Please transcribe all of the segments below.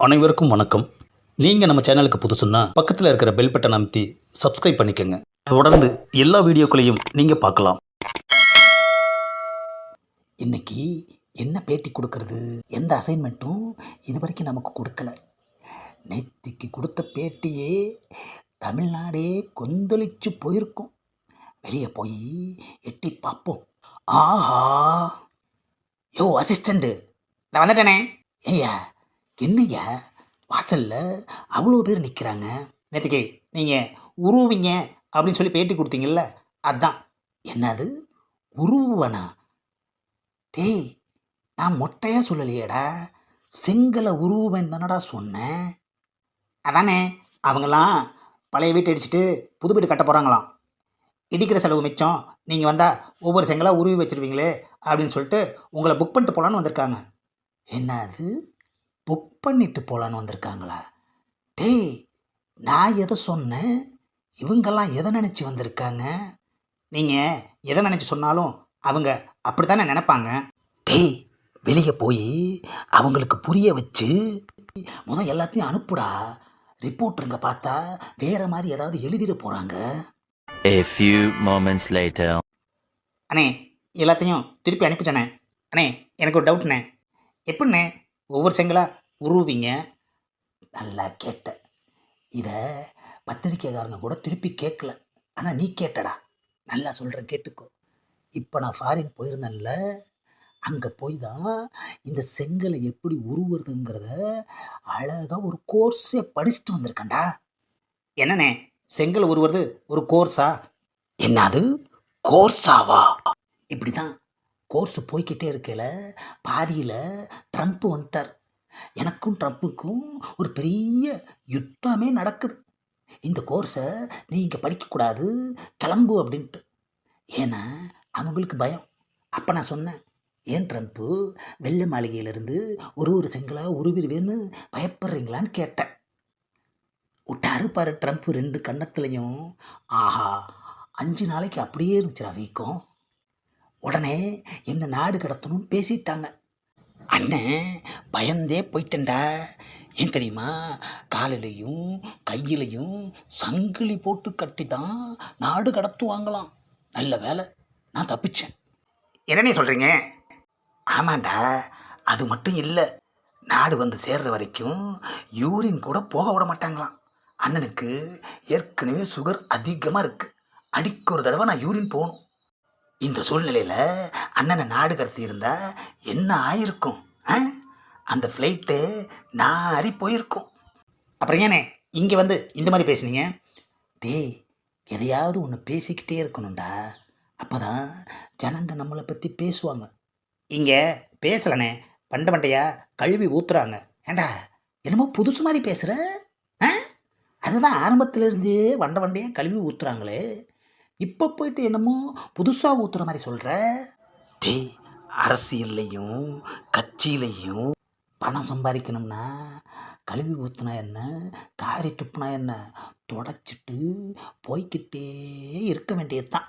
அனைவருக்கும் வணக்கம். நீங்கள் நம்ம சேனலுக்கு புதுசுன்னா பக்கத்தில் இருக்கிற பெல் பட்டன் அமைத்தி சப்ஸ்கிரைப் பண்ணிக்கோங்க. தொடர்ந்து எல்லா வீடியோக்களையும் நீங்கள் பார்க்கலாம். இன்னைக்கு என்ன பேட்டி கொடுக்கறது? எந்த அசைன்மெண்ட்டும் இது வரைக்கும் நமக்கு கொடுக்கல. நேத்திக்கு கொடுத்த பேட்டியே தமிழ்நாடே கொந்தளிச்சு போயிருக்கும். வெளியே போய் எட்டி பார்ப்போம். ஆஹா! யோ அசிஸ்டண்ட்டு நான் வந்துட்டேனே. ஐயா என்னங்க வாசலில் அவ்வளோ பேர் நிற்கிறாங்க நேற்றுக்கு நீங்கள் உருவீங்க அப்படின்னு சொல்லி பேட்டி கொடுத்தீங்கல்ல அதான். என்னது? உருவனா டேய் நான் மொட்டையாக சொல்லலையேடா. செங்கலை உருவன் தானடா சொன்னேன். அதானே அவங்களாம் பழைய வீட்டை அடிச்சுட்டு புது வீடு கட்ட போகிறாங்களாம் இடிக்கிற செலவு மிச்சம். நீங்கள் வந்தால் ஒவ்வொரு செங்கலாக உருவி வச்சிருவீங்களே அப்படின்னு சொல்லிட்டு உங்களை புக் பண்ணிட்டு போகலான்னு வந்திருக்காங்க. என்னது? புக் பண்ணிட்டு போகலான்னு வந்திருக்காங்களா? டேய் நான் எதை சொன்னேன்? இவங்கெல்லாம் எதை நினச்சி வந்திருக்காங்க? நீங்கள் எதை நினச்சி சொன்னாலும் அவங்க அப்படி தானே நினைப்பாங்க? டேய் வெளியே போய் அவங்களுக்கு புரிய வச்சு முதல் எல்லாத்தையும் அனுப்புடா. ரிப்போர்ட்டருங்க பார்த்தா வேற மாதிரி ஏதாவது எழுதிட போகிறாங்க A few moments later. அண்ணே எல்லாத்தையும் திருப்பி அனுப்பிட்டேனே. அண்ணே எனக்கு ஒரு டவுட்ண்ணே எப்படிண்ணே? ஒவ்வொரு செங்கலாக உருவிங்க நல்லா கேட்ட. இதை பத்திரிக்கைக்காரங்க கூட திருப்பி கேட்கல ஆனால் நீ கேட்டடா. நல்லா சொல்கிறேன் கேட்டுக்கோ. இப்போ நான் ஃபாரின் போயிருந்தேன்ல அங்கே போய் தான் இந்த செங்கலை எப்படி உருவுறதுங்கிறத அழகாக ஒரு கோர்ஸே படிச்சுட்டு வந்திருக்கேன்டா. என்னண்ணே? செங்கல் உருவுறது ஒரு கோர்ஸா என்னது? கோர்ஸாவா இப்படி தான் கோர்ஸ் போய்க்கிட்டே இருக்கையில பாதியில் ட்ரம்ப் வந்துட்டார். எனக்கும் ட்ரம்ப்புக்கும் ஒரு பெரிய யுத்தமே நடக்குது. இந்த கோர்ஸை நீ இங்கே படிக்கக்கூடாது கிளம்பு அப்படின்ட்டு. ஏன்னா அவங்களுக்கு பயம். அப்போ நான் சொன்னேன் ஏன் ட்ரம்ப்பு வெள்ளை மாளிகையிலேருந்து ஒரு ஒரு செங்கலாக உருவிருவேன்னு பயப்படுறீங்களான்னு கேட்டேன். விட்டாரு பாரு ட்ரம்ப் ரெண்டு கன்னத்துலேயும். ஆஹா அஞ்சு நாளைக்கு அப்படியே இருந்துச்சுடா வீக்கம். உடனே என்ன நாடு கடத்தணும்னு பேசிட்டாங்க. அண்ணன் பயந்தே போயிட்டேன்டா. ஏன் தெரியுமா? காலிலையும் கையிலையும் சங்கிலி போட்டு கட்டி தான் நாடு கடத்துவாங்களாம். நல்ல வேலை நான் தப்பிச்சேன். என்னண்ணே சொல்கிறீங்க ஆமாண்டா அது மட்டும் இல்லை. நாடு வந்து சேர்ற வரைக்கும் யூரின் கூட போக விட மாட்டாங்களாம். அண்ணனுக்கு ஏற்கனவே சுகர் அதிகமாக இருக்குது அடிக்க ஒரு தடவை நான் யூரின் போகணும். இந்த சூழ்நிலையில் அண்ணனை நாடு கடத்தி இருந்தா என்ன ஆயிருக்கும் ஆ? அந்த ஃப்ளைட்டு நாரி போயிருக்கும். அப்புறம் ஏனே இங்கே வந்து இந்த மாதிரி பேசுனீங்க. டேய் எதையாவது ஒன்று பேசிக்கிட்டே இருக்கணும்டா. அப்போ தான் ஜனங்க நம்மளை பற்றி பேசுவாங்க. இங்கே பேசலண்ணே பண்ட பண்டையாக கழுவி ஊத்துறாங்க. ஏண்டா என்னமோ புதுசு மாதிரி பேசுகிற ஆ? அதுதான் ஆரம்பத்துல இருந்தே வண்ட வண்டையாக கழுவி ஊத்துறாங்களே. இப்போ போயிட்டு என்னமோ புதுசாக ஊத்துற மாதிரி சொல்கிற டேய் அரசியல்லையும் கட்சியிலையும். பணம் சம்பாதிக்கணும்னா கழுவி ஊத்துனா என்ன காரி துப்புனா என்ன தொடச்சிட்டு போய்க்கிட்டே இருக்க வேண்டியதுதான்.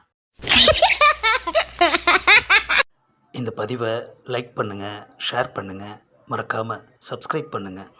இந்த பதிவை லைக் பண்ணுங்கள் ஷேர் பண்ணுங்கள் மறக்காமல் சப்ஸ்கிரைப் பண்ணுங்கள்